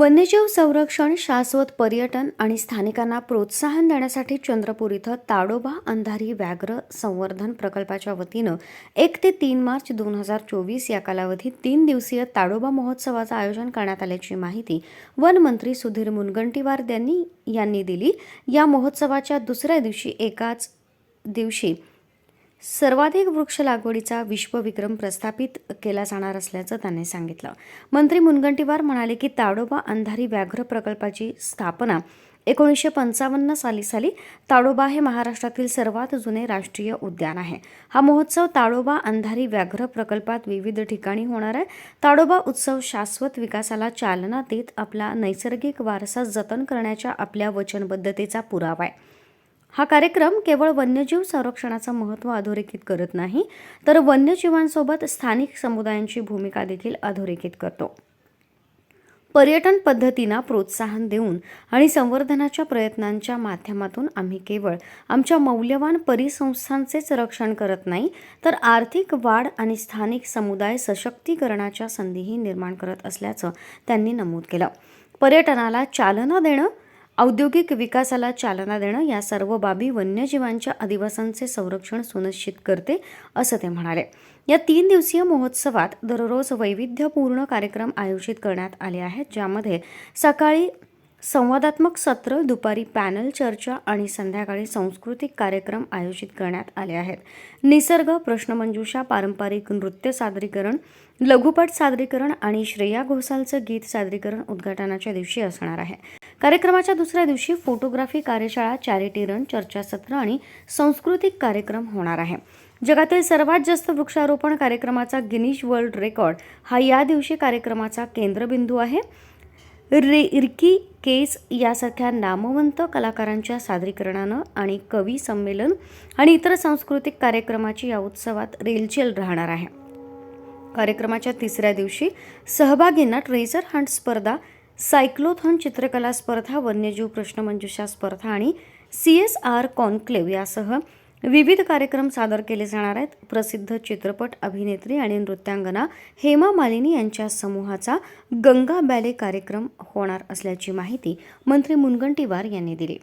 वन्यजीव संरक्षण शाश्वत पर्यटन आणि स्थानिकांना प्रोत्साहन देण्यासाठी चंद्रपूर इथं ताडोबा अंधारी व्याघ्र संवर्धन प्रकल्पाच्या वतीनं एक ते तीन मार्च दोन हजार चोवीस या कालावधीत तीन दिवसीय ताडोबा महोत्सवाचं आयोजन करण्यात आल्याची माहिती वनमंत्री सुधीर मुनगंटीवार यांनी यांनी दिली. या महोत्सवाच्या दुसऱ्या दिवशी एकाच दिवशी सर्वाधिक वृक्ष लागवडीचा विश्वविक्रम प्रस्थापित केला जाणार असल्याचं त्यांनी सांगितलं. मंत्री मुनगंटीवार म्हणाले की ताडोबा अंधारी व्याघ्र प्रकल्पाची स्थापना एकोणीसशे पंचावन्न साली साली ताडोबा हे महाराष्ट्रातील सर्वात जुने राष्ट्रीय उद्यान आहे. हा महोत्सव ताडोबा अंधारी व्याघ्र प्रकल्पात विविध ठिकाणी होणार आहे. ताडोबा उत्सव शाश्वत विकासाला चालना देत आपला नैसर्गिक वारसा जतन करण्याच्या आपल्या वचनबद्धतेचा पुरावा आहे. हा कार्यक्रम केवळ वन्यजीव संरक्षणाचं महत्त्व अधोरेखित करत नाही तर वन्यजीवांसोबत स्थानिक समुदायांची भूमिका देखील अधोरेखित करतो. पर्यटन पद्धतींना प्रोत्साहन देऊन आणि संवर्धनाच्या प्रयत्नांच्या माध्यमातून आम्ही केवळ आमच्या मौल्यवान परिसंस्थांचेच रक्षण करत नाही तर आर्थिक वाढ आणि स्थानिक समुदाय सशक्तीकरणाच्या संधीही निर्माण करत असल्याचं त्यांनी नमूद केलं. पर्यटनाला चालना देणं औद्योगिक विकासाला चालना देणं या सर्व बाबी वन्यजीवांच्या अधिवासांचे संरक्षण सुनिश्चित करते असं ते म्हणाले. या तीन दिवसीय महोत्सवात दररोज वैविध्यपूर्ण कार्यक्रम आयोजित करण्यात आले आहेत ज्यामध्ये सकाळी संवादात्मक सत्र दुपारी पॅनल चर्चा आणि संध्याकाळी सांस्कृतिक कार्यक्रम आयोजित करण्यात आले आहेत. निसर्ग प्रश्नमंजुषा पारंपरिक नृत्य सादरीकरण लघुपट सादरीकरण आणि श्रेया घोसालचं गीत सादरीकरण उद्घाटनाच्या दिवशी असणार आहे. कार्यक्रमाच्या दुसऱ्या दिवशी फोटोग्राफी कार्यशाळा चॅरिटी रन चर्चासत्र आणि सांस्कृतिक कार्यक्रम होणार आहे. जगातील सर्वात जास्त वृक्षारोपण कार्यक्रमाचा गिनीश वर्ल्ड रेकॉर्ड हा या दिवशी कार्यक्रमाचा केंद्रबिंदू आहे. रे इरकी केस यासारख्या नामवंत कलाकारांच्या सादरीकरणानं आणि कवी संमेलन आणि इतर सांस्कृतिक कार्यक्रमाची या उत्सवात रेलचेल राहणार आहे. कार्यक्रमाच्या तिसऱ्या दिवशी सहभागींना ट्रेझर हंट स्पर्धा सायक्लोथॉन चित्रकला स्पर्धा वन्यजीव प्रश्नमंजुषा स्पर्धा आणि सी एस आर कॉन्क्लेव्ह यासह विविध कार्यक्रम सादर केले जाणार आहेत. प्रसिद्ध चित्रपट अभिनेत्री आणि नृत्यांगना हेमा मालिनी यांच्या समूहाचा गंगा बॅले कार्यक्रम होणार असल्याची माहिती मंत्री मुनगंटीवार यांनी दिली.